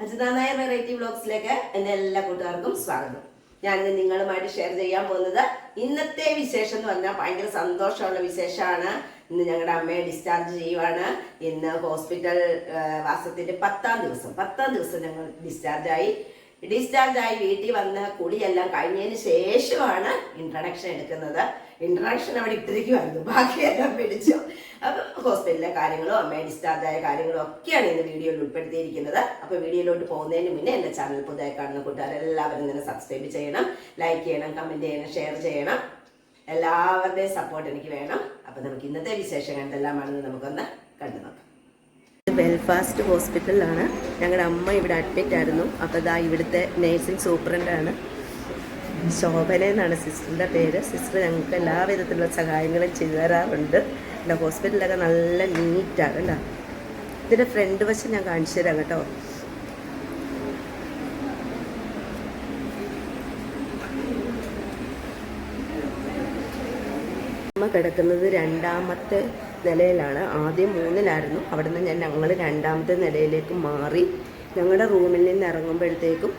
Ajitha Nair variety വ്ളോഗ്സിലേക്ക് എന്റെ എല്ലാ കൂട്ടുകാർക്കും സ്വാഗതം. ഞാൻ നിങ്ങളുമായിട്ട് ഷെയർ ചെയ്യാൻ പോകുന്നത് ഇന്നത്തെ വിശേഷം എന്ന് പറഞ്ഞാൽ ഭയങ്കര സന്തോഷമുള്ള വിശേഷമാണ്. ഇന്ന് ഞങ്ങളുടെ അമ്മയെ ഡിസ്ചാർജ് ചെയ്യുവാണ്. ഇന്ന് ഹോസ്പിറ്റൽ വാസത്തിന്റെ പത്താം ദിവസം പത്താം ദിവസം ഞങ്ങൾ ഡിസ്ചാർജ് ആയി ഡിസ്ചാർജ് ആയി വീട്ടിൽ വന്ന് കുളിയെല്ലാം കഴിഞ്ഞതിന് ശേഷമാണ് ഇൻട്രഡക്ഷൻ എടുക്കുന്നത്. ഇൻട്രഡക്ഷൻ അവിടെ ഇട്ടിരിക്കുമായിരുന്നു ബാക്കിയെല്ലാം പിടിച്ചു. അപ്പം ഹോസ്പിറ്റലിലെ കാര്യങ്ങളും അമ്മയെ ഡിസ്ചാർജായ കാര്യങ്ങളും ഒക്കെയാണ് ഇന്ന് വീഡിയോയിൽ ഉൾപ്പെടുത്തിയിരിക്കുന്നത്. അപ്പോൾ വീഡിയോയിലോട്ട് പോകുന്നതിന് മുന്നേ എന്റെ ചാനൽ പുതിയ കാണുന്ന കൂട്ടുകാരെല്ലാവരും തന്നെ സബ്സ്ക്രൈബ് ചെയ്യണം ലൈക്ക് ചെയ്യണം കമന്റ് ചെയ്യണം ഷെയർ ചെയ്യണം. എല്ലാവരുടെയും സപ്പോർട്ട് എനിക്ക് വേണം. അപ്പം നമുക്ക് ഇന്നത്തെ വിശേഷങ്ങൾ എന്തെല്ലാമാണെന്ന് നമുക്കൊന്ന് കണ്ടു നോക്കാം ബെൽഫാസ്റ്റ് ഹോസ്പിറ്റലിലാണ് ഞങ്ങളുടെ അമ്മ ഇവിടെ അഡ്മിറ്റ് ആയിരുന്നു. അപ്പോൾ ഇതാ ഇവിടുത്തെ നേഴ്സിംഗ് സൂപ്രണ്ടാണ് ശോഭന എന്നാണ് സിസ്റ്ററിന്റെ പേര്. സിസ്റ്റർ ഞങ്ങൾക്ക് എല്ലാ വിധത്തിലുള്ള സഹായങ്ങളും ചെയ്തു തരാറുണ്ട്. എന്റെ ഹോസ്പിറ്റലൊക്കെ നല്ല നീറ്റാണ് കേട്ടോ ഇതിന്റെ ഫ്രണ്ട് വശം ഞാൻ കാണിച്ചു തരാം കേട്ടോ. അമ്മ കിടക്കുന്നത് രണ്ടാമത്തെ നിലയിലാണ്. ആദ്യം മൂന്നിലായിരുന്നു. അവിടെ നിന്ന് ഞാൻ ഞങ്ങൾ രണ്ടാമത്തെ നിലയിലേക്ക് മാറി. ഞങ്ങളുടെ റൂമിൽ നിന്ന് ഇറങ്ങുമ്പോഴത്തേക്കും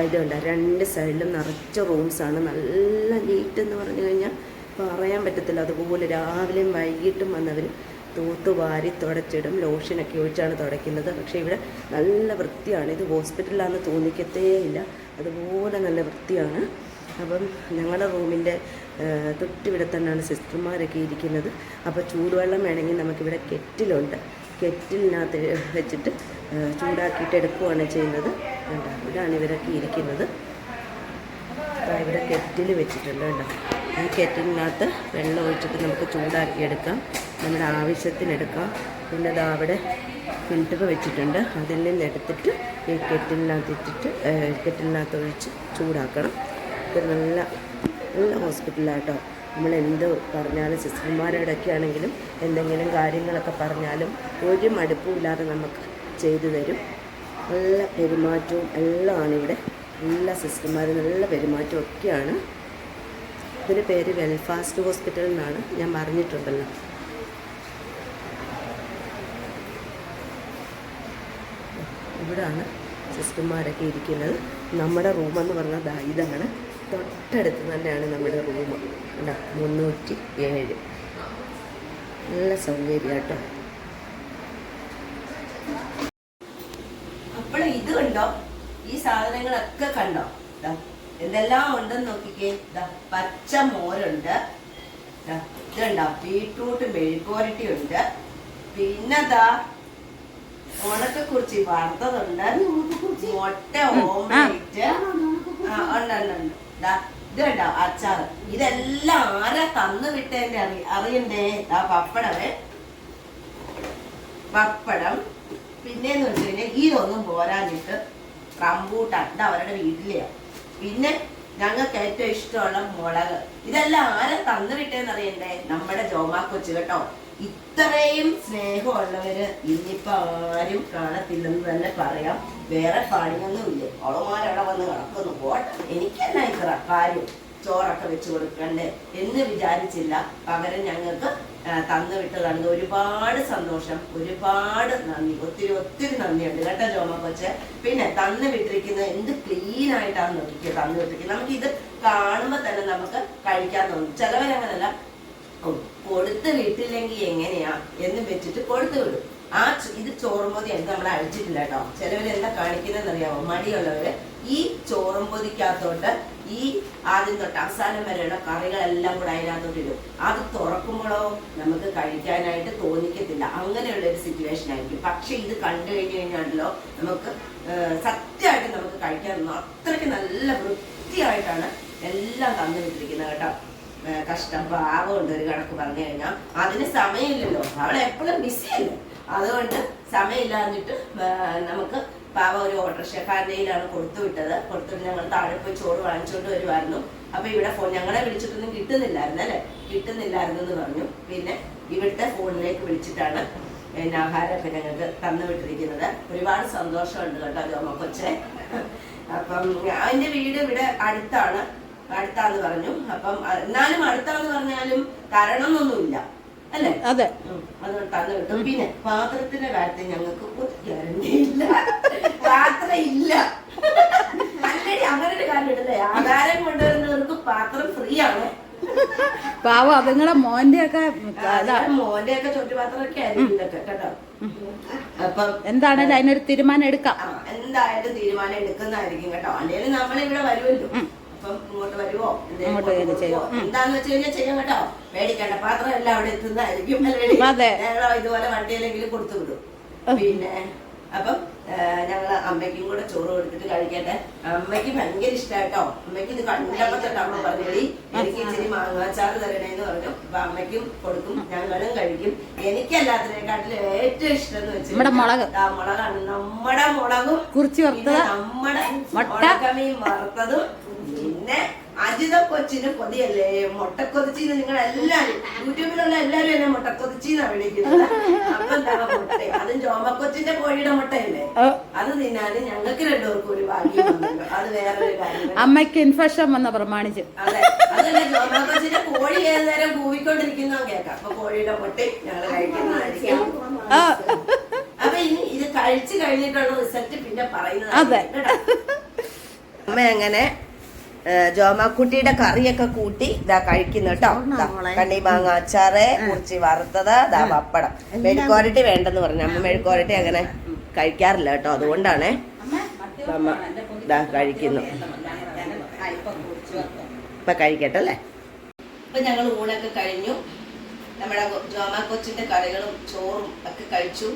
ഇതുണ്ട് രണ്ട് സൈഡിലും നിറച്ച റൂംസാണ് നല്ല നീറ്റ് എന്ന് പറഞ്ഞു കഴിഞ്ഞാൽ പറയാൻ പറ്റത്തില്ല. അതുപോലെ രാവിലെയും വൈകിട്ടും വന്നവർ തൂത്തുവാരി തുടച്ചിടും. ലോഷനൊക്കെ ഒഴിച്ചാണ് തുടയ്ക്കുന്നത്. പക്ഷേ ഇവിടെ നല്ല വൃത്തിയാണ്. ഇത് ഹോസ്പിറ്റലാണെന്ന് തോന്നിക്കത്തേ ഇല്ല. അതുപോലെ നല്ല വൃത്തിയാണ്. അപ്പം ഞങ്ങളുടെ റൂമിന്റെ തൊട്ടിവിടെ തന്നെയാണ് സിസ്റ്റർമാരൊക്കെ ഇരിക്കുന്നത്. അപ്പോൾ ചൂടുവെള്ളം വേണമെങ്കിൽ നമുക്കിവിടെ കെറ്റിലുണ്ട്. കെറ്റിലിനകത്ത് വെച്ചിട്ട് ചൂടാക്കിയിട്ട് എടുക്കുകയാണ് ചെയ്യുന്നത്. ഇവിടെയാണ് ഇവരൊക്കെ ഇരിക്കുന്നത്. ഇവിടെ കെറ്റിൽ വെച്ചിട്ടുണ്ട് കേട്ടോ ഈ കെറ്റിലിനകത്ത് വെള്ളം ഒഴിച്ചിട്ട് നമുക്ക് ചൂടാക്കി എടുക്കാം. നമ്മുടെ ആവശ്യത്തിന് എടുക്കാം. പിന്നെ അത് അവിടെ ഫിൽറ്റർ വെച്ചിട്ടുണ്ട്. അതിൽ നിന്ന് എടുത്തിട്ട് ഈ കെറ്റിലിനകത്ത് ഇട്ടിട്ട് കെറ്റിലിനകത്ത് ഒഴിച്ച് ചൂടാക്കണം. ഇത് നല്ല നല്ല ഹോസ്പിറ്റലാട്ടോ നമ്മൾ എന്ത് പറഞ്ഞാലും സിസ്റ്റർമാരോടൊക്കെ ആണെങ്കിലും എന്തെങ്കിലും കാര്യങ്ങളൊക്കെ പറഞ്ഞാലും ഒരു മടുപ്പും ഇല്ലാതെ നമുക്ക് ചെയ്തു തരും. നല്ല പെരുമാറ്റവും എല്ലാമാണ് ഇവിടെ. എല്ലാ സിസ്റ്റർമാരും നല്ല പെരുമാറ്റവും ഒക്കെയാണ്. ഇതിന്റെ പേര് വെൽഫാസ്റ്റ് ഹോസ്പിറ്റൽ എന്നാണ്. ഞാൻ പറഞ്ഞിട്ടുണ്ടല്ലോ. ഇവിടാണ് സിസ്റ്റർമാരൊക്കെ ഇരിക്കുന്നത്. നമ്മുടെ റൂമെന്ന് പറഞ്ഞാൽ ദാ ഇതാണ്. തൊട്ടടുത്ത് തന്നെയാണ് നമ്മുടെ റൂം കണ്ടോ? മുന്നൂറ്റി ഏഴ് നല്ല സൗകര്യം കേട്ടോ. അപ്പോൾ ഇത് കണ്ടോ? ഈ സാധനങ്ങളൊക്കെ കണ്ടോ? എന്തെല്ലാം ഉണ്ടെന്ന് നോക്കിക്കേ. പച്ച മോരുണ്ട്. ദാ ഇത് കണ്ടോ? ബീട്രൂട്ട് മെഴുക്കോരട്ടി ഉണ്ട് പിന്നെ ദാ ഉണക്കക്കുറിച്ചി വറുത്തതുണ്ട് മുട്ട ഓംലേറ്റ് ആ. ഉണ്ട് ഉണ്ട് ഉണ്ട്. ദാ ഇത് കണ്ടോ അച്ചാറ്. ഇതെല്ലാം ആരാ തന്നു വിട്ടേന്റെ അറി അറിയണ്ടേ? ദാ പപ്പടമേ പപ്പടം. പിന്നെന്ന് വെച്ച് കഴിഞ്ഞാൽ ഇതൊന്നും പോരാഞ്ഞിട്ട് റംബൂട്ടാൻ. ഇത് അവരുടെ വീട്ടിലെയാ. പിന്നെ ഞങ്ങൾക്ക് ഏറ്റവും ഇഷ്ടമുള്ള മുളക്. ഇതെല്ലാം ആരെ തന്നു വിട്ടേന്ന് അറിയണ്ടേ? നമ്മുടെ ജോമാ കൊച്ചു കേട്ടോ. ഇത്രയും സ്നേഹമുള്ളവര് ഇനിയിപ്പോ ആരും കാണത്തില്ലെന്ന് തന്നെ പറയാം. വേറെ പണിയൊന്നും ഇല്ല അവളമാരവിടെ വന്ന് കിടക്കുന്നു. പോട്ടെ. എനിക്കെന്നാ ഇത്ര കാര്യം ചോറൊക്കെ വെച്ച് കൊടുക്കണ്ടേ എന്ന് വിചാരിച്ചില്ല. പകരം ഞങ്ങൾക്ക് തന്നു വിട്ടതാണ് ഒരുപാട് സന്തോഷം ഒരുപാട് നന്ദി. ഒത്തിരി ഒത്തിരി നന്ദിയുണ്ട് കേട്ടോ ജോമ കൊച്ച്. പിന്നെ തന്നു വിട്ടിരിക്കുന്നത് എന്ത് ക്ലീൻ ആയിട്ടാണ് നോക്കിയത് തന്നു വിട്ടിരിക്കുന്നത്. നമുക്ക് ഇത് കാണുമ്പോൾ തന്നെ നമുക്ക് കഴിക്കാൻ തോന്നും. ചിലവരങ്ങനല്ല കൊടുത്ത് വിട്ടില്ലെങ്കിൽ എങ്ങനെയാ എന്ന് വെച്ചിട്ട് കൊടുത്തു വിടും. ആ ഇത് ചോറുംപൊതി എന്ത് നമ്മൾ അഴിച്ചിട്ടില്ല കേട്ടോ. ചിലവര് എന്താ കാണിക്കുന്നതെന്ന് അറിയാമോ മടിയുള്ളവര് ഈ ചോറുംപൊതിക്കകത്തോട്ട് ഈ ആദ്യം തൊട്ട് അവസാനം വരെയുള്ള കറികളെല്ലാം കൂടെ അതിനകത്തോട്ട് ഇടും. അത് തുറക്കുമ്പോഴോ നമുക്ക് കഴിക്കാനായിട്ട് തോന്നിക്കത്തില്ല. അങ്ങനെയുള്ള ഒരു സിറ്റുവേഷൻ ആയിരിക്കും. പക്ഷെ ഇത് കണ്ടു കഴിഞ്ഞു കഴിഞ്ഞാണല്ലോ നമുക്ക് സത്യമായിട്ട് നമുക്ക് കഴിക്കാൻ അത്രയ്ക്ക് നല്ല വൃത്തിയായിട്ടാണ് എല്ലാം തന്നു വിട്ടിരിക്കുന്നത് കേട്ടോ. കഷ്ടം. പാവമുണ്ട് ഒരു കണക്ക് പറഞ്ഞു കഴിഞ്ഞാൽ അതിന് സമയമില്ലല്ലോ. അവൾ എപ്പോഴും ബിസിയല്ലേ അതുകൊണ്ട് സമയമില്ലാഞ്ഞിട്ട് നമുക്ക് പാവ ഒരു ഓട്ടോറിക്ഷക്കാരന്റെ കയ്യിലാണ് കൊടുത്തു വിട്ടത്. കൊടുത്തിട്ട് ഞങ്ങൾ താഴെ പോയി ചോറ് വാങ്ങിച്ചുകൊണ്ട് വരുമായിരുന്നു അപ്പൊ ഇവിടെ ഫോൺ ഞങ്ങളെ വിളിച്ചിട്ടൊന്നും കിട്ടുന്നില്ലായിരുന്നു അല്ലെ? കിട്ടുന്നില്ലായിരുന്നു എന്ന് പറഞ്ഞു. പിന്നെ ഇവിടുത്തെ ഫോണിലേക്ക് വിളിച്ചിട്ടാണ് പിന്നെ ആഹാരമൊക്കെ ഞങ്ങൾക്ക് തന്നു വിട്ടിരിക്കുന്നത്. ഒരുപാട് സന്തോഷമുണ്ട് കേട്ടോ ജോമ കൊച്ചെ. അപ്പം അതിന്റെ വീട് ഇവിടെ അടുത്താണ്. അടുത്താന്ന് പറഞ്ഞു. അപ്പം എന്നാലും അടുത്താന്ന് പറഞ്ഞാലും തരണമെന്നൊന്നുമില്ല. അല്ലേ? അതെ. അത് തന്നു കിട്ടും പിന്നെ പാത്രത്തിന്റെ കാര്യത്തിൽ ഞങ്ങൾക്ക് ഒരു ഗ്യാരണ്ടി ഇല്ല പാത്രം ഇല്ല അല്ലടി അങ്ങനെ ഒരു കാര്യം ഇടല്ലേ ആധാരം കൊണ്ടുവരുന്നവർക്ക് പാത്രം ഫ്രീ ആണ് പാവം അതുങ്ങളെ മോന്റെ ഒക്കെ മോന്റെ ഒക്കെ ചുറ്റുപാത്രമൊക്കെ ആയിരിക്കും കേട്ടോ. അപ്പം എന്താണേലും അതിനൊരു തീരുമാനം എടുക്കാം. എന്തായാലും തീരുമാനം എടുക്കുന്നതായിരിക്കും കേട്ടോ. അല്ലെങ്കിൽ നമ്മളിവിടെ വരുമല്ലോ. അപ്പം ഇങ്ങോട്ട് വരുമോ എന്തേലും അങ്ങോട്ട് കൊണ്ട് ഇത് ചെയ്യും. കൊടുക്കുവോ? എന്താന്ന് വെച്ച് കഴിഞ്ഞാൽ ചെയ്യാം കേട്ടോ. മേടിക്കണ്ട. പാത്രം എല്ലാം അവിടെ എത്തുന്നതായിരിക്കും. ഇതുപോലെ വണ്ടിയിലെങ്കിലും കൊടുത്തു വിടും. പിന്നെ അപ്പം ഞങ്ങൾ അമ്മയ്ക്കും കൂടെ ചോറ് കൊടുത്തിട്ട് കഴിക്കട്ടെ. അമ്മയ്ക്ക് ഭയങ്കര ഇഷ്ടാട്ടോ അമ്മയ്ക്ക് ഇത് കണ്ടപ്പോ തൊട്ട് അമ്മ പറഞ്ഞടി എനിക്ക് ഇച്ചിരി മാങ്ങാച്ചാറ് തരണേന്ന് പറഞ്ഞു. അപ്പൊ അമ്മയ്ക്കും കൊടുക്കും. ഞങ്ങളും കഴിക്കും. എനിക്കല്ലാത്തതിനെക്കാട്ടിൽ ഏറ്റവും ഇഷ്ടം എന്ന് വെച്ചാൽ നമ്മുടെ മുളക്. ആ മുളകാണ് നമ്മുടെ മുളകും. കുറിച്ച് നമ്മുടെ. മുളകമീൻ വറുത്തതും അജിത കൊച്ചിന് കൊതിയല്ലേ? മുട്ടക്കൊതിച്ചിന്ന് നിങ്ങൾ എല്ലാരും യൂട്യൂബിലുള്ള എല്ലാരും എന്നെ മുട്ടക്കൊതിച്ചിന്നാ വിളിക്കുന്നത്. അപ്പൊ എന്താ മുട്ട? അതും ചോമക്കൊച്ചിന്റെ കോഴിയുടെ മുട്ടയല്ലേ? അത് തിന്നാൽ ഞങ്ങൾക്ക് രണ്ടുപേർക്കും ഒരു ഭാഗ്യം. അത് വേറൊരു കാര്യം. അമ്മയ്ക്ക് ഇൻഫെക്ഷൻ വന്ന പ്രമാണിച്ച്. അതെ. അതല്ല ജോമക്കൊച്ചിന്റെ കോഴി ഏത് നേരം കൂവിക്കൊണ്ടിരിക്കുന്ന കേക്കാം അപ്പൊ കോഴിയുടെ മുട്ട ഞങ്ങൾ കഴിക്കുന്നതായിരിക്കും. അപ്പൊ ഇനി ഇത് കഴിച്ചു കഴിഞ്ഞിട്ടുള്ള റിസൾട്ട് പിന്നെ പറയുന്നത്. അമ്മ അങ്ങനെ ജോമാക്കുട്ടിയുടെ കറിയൊക്കെ കൂട്ടി ഇതാ കഴിക്കുന്നു കേട്ടോ. കണ്ണിമാങ്ങ കണ്ണി മാങ്ങ അച്ചാറ് കുറിച്ച് വറുത്തത് ഇതാ പപ്പടം. മെഴുക്കോരട്ടി വേണ്ടെന്ന് പറഞ്ഞു. അമ്മ മെഴുക്കോരട്ടി അങ്ങനെ കഴിക്കാറില്ല കേട്ടോ. അതുകൊണ്ടാണേ അമ്മ ഇതാ കഴിക്കുന്നു. ഇപ്പൊ കഴിക്കട്ടെ അല്ലേ? ഇപ്പൊ ഞങ്ങൾ ഊണൊക്കെ കഴിഞ്ഞു. നമ്മുടെ ജോമാ കൊച്ചിന്റെ കറികളും ചോറും ഒക്കെ കഴിച്ചു.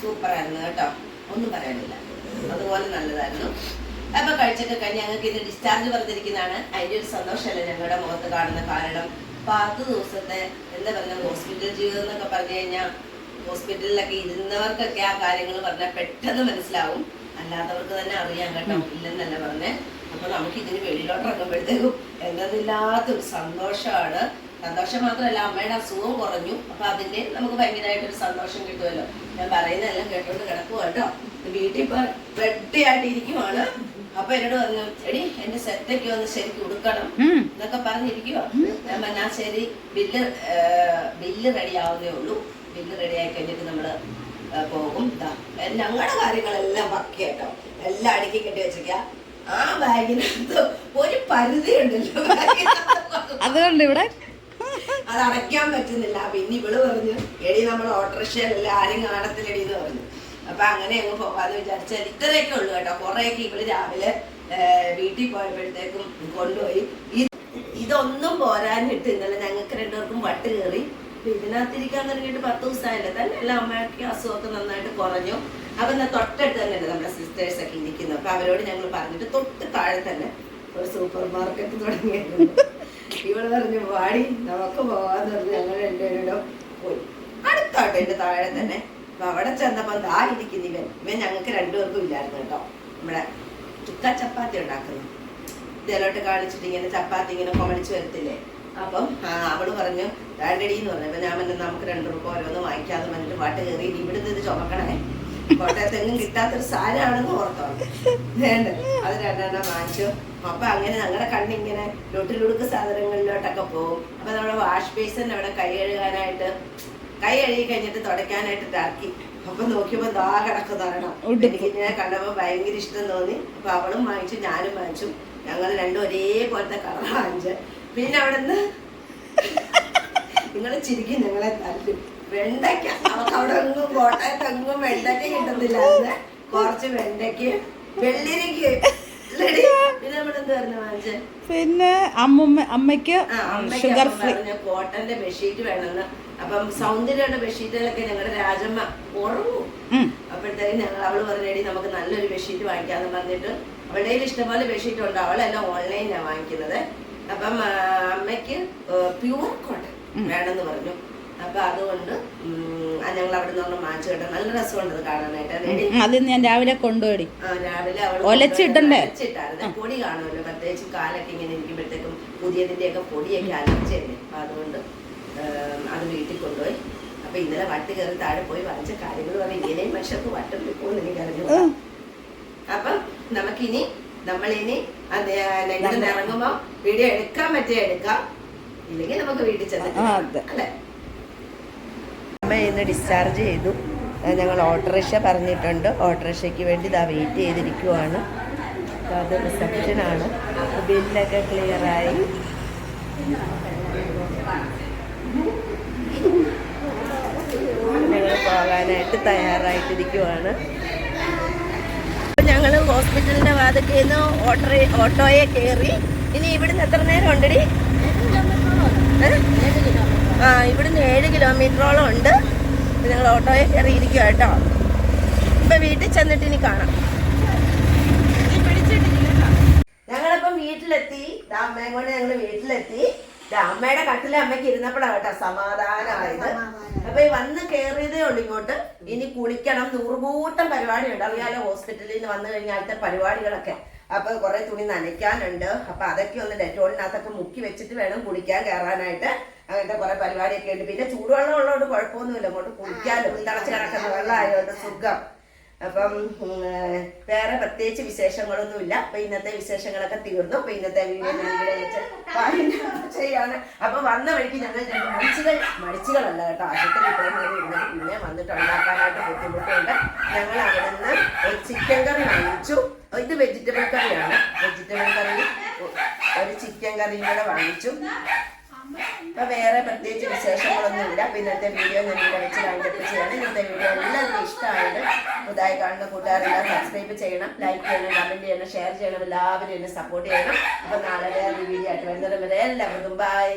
സൂപ്പറായിരുന്നു കേട്ടോ. ഒന്നും പറയാനില്ല. അതുപോലെ നല്ലതായിരുന്നു. അപ്പൊ കഴിച്ചൊക്കെ കഴിഞ്ഞ് ഞങ്ങൾക്ക് ഇത് ഡിസ്ചാർജ് പറഞ്ഞിരിക്കുന്നതാണ്. അതിന്റെ ഒരു സന്തോഷമല്ല ഞങ്ങളുടെ മുഖത്ത് കാണുന്ന കാരണം? പത്ത് ദിവസത്തെ എന്താ പറയുക ഹോസ്പിറ്റൽ ജീവിതം എന്നൊക്കെ പറഞ്ഞു കഴിഞ്ഞാൽ ഹോസ്പിറ്റലിലൊക്കെ ഇരുന്നവർക്കൊക്കെ ആ കാര്യങ്ങൾ പറഞ്ഞാൽ പെട്ടെന്ന് മനസ്സിലാവും. അല്ലാത്തവർക്ക് തന്നെ അറിയാം കേട്ടോ. ഇല്ലെന്നല്ല പറഞ്ഞേ. അപ്പൊ നമുക്ക് ഇതിന് വെളിയിലോട്ട് ഇറങ്ങുമ്പോഴത്തേക്കും എന്നതില്ലാത്തൊരു സന്തോഷമാണ്. സന്തോഷം മാത്രമല്ല അമ്മയുടെ അസുഖം കുറഞ്ഞു. അപ്പൊ അതിന്റെ നമുക്ക് ഭയങ്കരമായിട്ടൊരു സന്തോഷം കിട്ടുമല്ലോ. ഞാൻ പറയുന്നതെല്ലാം കേട്ടോണ്ട് കിടക്കുവാട്ടോ വീട്ടിൽ ഇപ്പൊ റെഡി ആയിട്ട് ഇരിക്കുവാണ് അപ്പൊ എന്നോട് പറഞ്ഞു എടി എന്റെ സെറ്റൊക്കെ ഒന്ന് ശരിക്കും ഉടുക്കണം ഉം. എന്നൊക്കെ പറഞ്ഞിരിക്കുവോ. ഞാൻ ശരി ബില്ല് ബില്ല് റെഡി ആവുന്നേ ഉള്ളൂ. ബില്ല് റെഡി ആയി കഴിഞ്ഞിട്ട് നമ്മൾ പോകും. ഞങ്ങളുടെ കാര്യങ്ങളെല്ലാം പക്കയാട്ടോ എല്ലാം അടുക്കി കെട്ടി വെച്ചേക്ക. ആ ബാഗിനകത്ത് ഒരു പരിധി ഉണ്ടല്ലോ അതുകൊണ്ട് ഇവിടെ? അത് അടയ്ക്കാൻ പറ്റുന്നില്ല. പിന്നെ ഇവൾ പറഞ്ഞു എടി നമ്മൾ ഓട്ടോറിക്ഷയിലല്ല ആരും കാണത്തില്ലടി എന്ന് പറഞ്ഞു. അപ്പൊ അങ്ങനെ അങ്ങ് പോവാന്ന് വിചാരിച്ചാൽ ഇത്രയൊക്കെ ഉള്ളു കേട്ടോ. കുറെയൊക്കെ ഇവൾ രാവിലെ വീട്ടിൽ പോയപ്പോഴത്തേക്കും കൊണ്ടുപോയി. ഇതൊന്നും പോരാനിട്ട് ഇന്നലെ ഞങ്ങൾക്ക് രണ്ടുപേർക്കും വട്ട് കയറി. ഇതിനകത്തിരിക്കാൻ തുടങ്ങിയിട്ട് പത്ത് ദിവസമായില്ല. തന്നെ എല്ലാ അമ്മയ്ക്ക് അസുഖമൊക്കെ നന്നായിട്ട് കുറഞ്ഞു. അപ്പൊ എന്നാ തൊട്ടടുത്ത് തന്നെയുണ്ട് നമ്മുടെ സിസ്റ്റേഴ്സ് ഒക്കെ ഇരിക്കുന്നു അപ്പൊ അവരോട് ഞങ്ങൾ പറഞ്ഞിട്ട് തൊട്ട് താഴെ തന്നെ ഒരു സൂപ്പർ മാർക്കറ്റ് തുടങ്ങിയിട്ടുണ്ട്. ഇവൾ പറഞ്ഞു വാടി നമുക്ക് പോവാന്ന് പറഞ്ഞു ഞങ്ങൾ രണ്ടുപേരോടും പോയി. അടുത്താട്ടോ എന്റെ താഴെ തന്നെ. അവിടെ ചെന്നപ്പോ ദാ ഇരിക്കുന്നു ഇവൻ. ഇവൻ ഞങ്ങൾക്ക് രണ്ടുപേർക്കും ഇല്ലായിരുന്നു കേട്ടോ. നമ്മുടെ ചുക്ക ചപ്പാത്തി ഉണ്ടാക്കുന്നു. ഇതിലോട്ട് കാണിച്ചിട്ട് ഇങ്ങനെ ചപ്പാത്തി ഇങ്ങനെ കൊമളിച്ച് വരത്തില്ലേ? അപ്പം അവൾ പറഞ്ഞു രണ്ടടി എന്ന് പറഞ്ഞു. അപ്പൊ ഞാൻ പറഞ്ഞു നമുക്ക് രണ്ടു രൂപ ഓരോന്ന് വാങ്ങിക്കാതെ പറഞ്ഞിട്ട് പാട്ട് കയറി ഇവിടുന്ന് ഇത് ചുമക്കണേ. കോട്ടയത്തെങ്ങും കിട്ടാത്തൊരു സാധനമാണെന്ന് ഓർത്തോ. വേണ്ട അത് രണ്ടെണ്ണം വാങ്ങിച്ചു. അപ്പൊ അങ്ങനെ ഞങ്ങളുടെ കണ്ണിങ്ങനെ ലൊട്ടിലുടുക്ക് സാധനങ്ങളിലോട്ടൊക്കെ പോകും. അപ്പൊ നമ്മുടെ വാഷ് ബേസിന്റെ അവിടെ കൈ കഴുകാനായിട്ട് കൈ കഴുകി കഴിഞ്ഞിട്ട് തുടയ്ക്കാനായിട്ട് ഇതാക്കി. അപ്പൊ നോക്കിയപ്പോ ദാ കിടക്ക് തരണം എനിക്ക് ഞാൻ കണ്ടപ്പോ ഭയങ്കര ഇഷ്ടം തോന്നി. അപ്പൊ അവളും വാങ്ങിച്ചു ഞാനും വാങ്ങിച്ചു. ഞങ്ങൾ രണ്ടും ഒരേപോലത്തെ കളർ വാങ്ങിച്ച് പിന്നെ അവിടുന്ന് നിങ്ങൾ ചിരിക്കും ഞങ്ങളെ താല്പര്യം വെണ്ടയ്ക്ക. അവർക്ക് അവിടെ ഒന്നും കോട്ടയത്തെങ്ങും വെണ്ടയ്ക്ക കിട്ടുന്നില്ല കുറച്ച് വെണ്ടയ്ക്ക് വെള്ളിരിക്ക്? പിന്നെ അമ്മുമ്മ അമ്മയ്ക്ക് ഷുഗർ ഫ്രീ കോട്ടന്റെ ബെഡ്ഷീറ്റ് വേണമെന്ന് അപ്പം സൗന്ദര്യയുടെ ബെഡ്ഷീറ്റുകളൊക്കെ ഞങ്ങളുടെ രാജമ്മ ഉറങ്ങും. അപ്പോഴത്തേക്കും ഞങ്ങൾ അവൾ പറഞ്ഞേടി നമുക്ക് നല്ലൊരു ബെഡ്ഷീറ്റ് വാങ്ങിക്കാന്ന് പറഞ്ഞിട്ട് അവളുടെ ഇഷ്ടംപോലെ ബെഡ്ഷീറ്റ് ഉണ്ട്. അവളെല്ലാം ഓൺലൈനാണ് വാങ്ങിക്കുന്നത്. അപ്പം അമ്മയ്ക്ക് പ്യൂർ കോട്ടൺ വേണമെന്ന് പറഞ്ഞു. അപ്പൊ അതുകൊണ്ട് ഞങ്ങൾ അവിടെ നിന്ന് വാങ്ങിച്ചു കേട്ടോ നല്ല രസമുണ്ട് അത് കാണാനായിട്ട് ഞാൻ രാവിലെ കൊണ്ടുപോയി. രാവിലെ? ഒലച്ചിട്ടായിരുന്നു പൊടി കാണുമല്ലോ. പ്രത്യേകിച്ച് കാലൊക്കെ ഇങ്ങനെ ഇരിക്കുമ്പോഴത്തേക്കും പുതിയതിന്റെ ഒക്കെ പൊടിയൊക്കെ അലർച്ചയല്ലേ? അപ്പൊ അതുകൊണ്ട് അത് വീട്ടിൽ കൊണ്ടുപോയി. അപ്പൊ ഇന്നലെ വട്ട് കയറി താഴെ പോയി വരച്ച കാര്യങ്ങൾ പറഞ്ഞു ഇങ്ങനെയും മനുഷ്യർക്ക് വട്ടം പോകുന്നു എനിക്ക് അറിഞ്ഞു. അപ്പൊ നമുക്കിനി നമ്മളിനി ഇറങ്ങുമ്പോ വീഡിയോ എടുക്കാൻ പറ്റിയ എടുക്കാം. ഇല്ലെങ്കിൽ നമുക്ക് വീട്ടിൽ ചെന്നിട്ട് ആ, അല്ലേ? അമ്മ ഇന്ന് ഡിസ്ചാർജ് ചെയ്തു. ഞങ്ങൾ ഓട്ടോറിക്ഷ പറഞ്ഞിട്ടുണ്ട്. ഓട്ടോറിക്ഷയ്ക്ക് വേണ്ടി ഇതാ വെയിറ്റ് ചെയ്തിരിക്കുവാണ്. അത് റിസപ്ഷനാണ് ബില്ലൊക്കെ ക്ലിയറായി ഞങ്ങൾ പോകാനായിട്ട് തയ്യാറായിട്ടിരിക്കുവാണ്. ഞങ്ങൾ ഹോസ്പിറ്റലിന്റെ വാതിക്കൽ നിന്ന് ഓട്ടോ ഓട്ടോയെ കയറി. ഇനി ഇവിടുന്ന് എത്ര നേരം ഉണ്ടടി ഏ? ഇവിടുന്ന് ഏഴ് കിലോമീറ്ററോളം ഉണ്ട്. ഞങ്ങൾ ഓട്ടോയെ കയറിയിരിക്കുക കേട്ടോ. ഇപ്പൊ വീട്ടിൽ ചെന്നിട്ട് ഇനി കാണാം. ഞങ്ങളിപ്പം വീട്ടിലെത്തി. അമ്മയും കൊണ്ട് ഞങ്ങൾ വീട്ടിലെത്തി. അമ്മയുടെ കട്ടിലെ അമ്മയ്ക്ക് ഇരുന്നപ്പോഴാണ് കേട്ടോ സമാധാനമായത്. അപ്പൊ ഈ വന്ന് കയറിയതേ ഉള്ളു ഇങ്ങോട്ട്. ഇനി കുളിക്കണം. നൂറുകൂട്ടം പരിപാടി ഉണ്ട് അറിയാലോ ഹോസ്പിറ്റലിൽ നിന്ന് വന്നു കഴിഞ്ഞാലത്തെ പരിപാടികളൊക്കെ. അപ്പൊ കുറെ തുണി നനയ്ക്കാനുണ്ട്. അപ്പൊ അതൊക്കെ ഒന്ന് ഡെറ്റോളിനകത്തൊക്കെ മുക്കി വെച്ചിട്ട് വേണം കുളിക്കാൻ കയറാനായിട്ട്. അങ്ങനത്തെ കുറെ പരിപാടിയൊക്കെ ഉണ്ട്. പിന്നെ ചൂടുവെള്ളം ഉള്ളതുകൊണ്ട് കുഴപ്പമൊന്നുമില്ല. അങ്ങോട്ട് കുളിക്കാനും തിളച്ച് കിടക്കുന്ന വെള്ളമായതുകൊണ്ട് സുഖം. അപ്പം വേറെ പ്രത്യേകിച്ച് വിശേഷങ്ങളൊന്നുമില്ല. അപ്പൊ ഇന്നത്തെ വിശേഷങ്ങളൊക്കെ തീർന്നു. അപ്പൊ ഇന്നത്തെ വീഡിയോ ഞാൻ ഇവിടെ വെച്ച് ചെയ്യാണ്. അപ്പൊ വന്ന വഴിക്ക് ഞങ്ങൾ മടിച്ചുകൾ മടിച്ചുകളല്ല കേട്ടോ. ആശുപത്രി പിന്നെ വന്നിട്ട് ഉണ്ടാക്കാനായിട്ട് ബുദ്ധിമുട്ടുണ്ട്. ഞങ്ങൾ അവിടെ നിന്ന് ഒരു ചിക്കൻ കറി വാങ്ങിച്ചു. ഇത് വെജിറ്റബിൾ കറിയാണ്. വെജിറ്റബിൾ കറി ഒരു ചിക്കൻ കറിയും കൂടെ വാങ്ങിച്ചു. അപ്പൊ വേറെ പ്രത്യേകിച്ച് വിശേഷങ്ങളൊന്നും ഇല്ല അപ്പൊ ഇന്നത്തെ വീഡിയോ ഞാൻ ഇവിടെ വെച്ച് കണ്ടപ്പ് ചെയ്യണം ഇന്നത്തെ വീഡിയോ എല്ലാവർക്കും ഇഷ്ടമായിട്ട് പുതുതായി കാണുന്ന കൂട്ടുകാരെല്ലാം സബ്സ്ക്രൈബ് ചെയ്യണം ലൈക്ക് ചെയ്യണം കമന്റ് ചെയ്യണം ഷെയർ ചെയ്യണം. എല്ലാവരും എന്നെ സപ്പോർട്ട് ചെയ്യണം. അപ്പൊ നാളെ വേറെ വീഡിയോ ആയിട്ട് വരുന്നവരെ എല്ലാവർക്കും ബൈ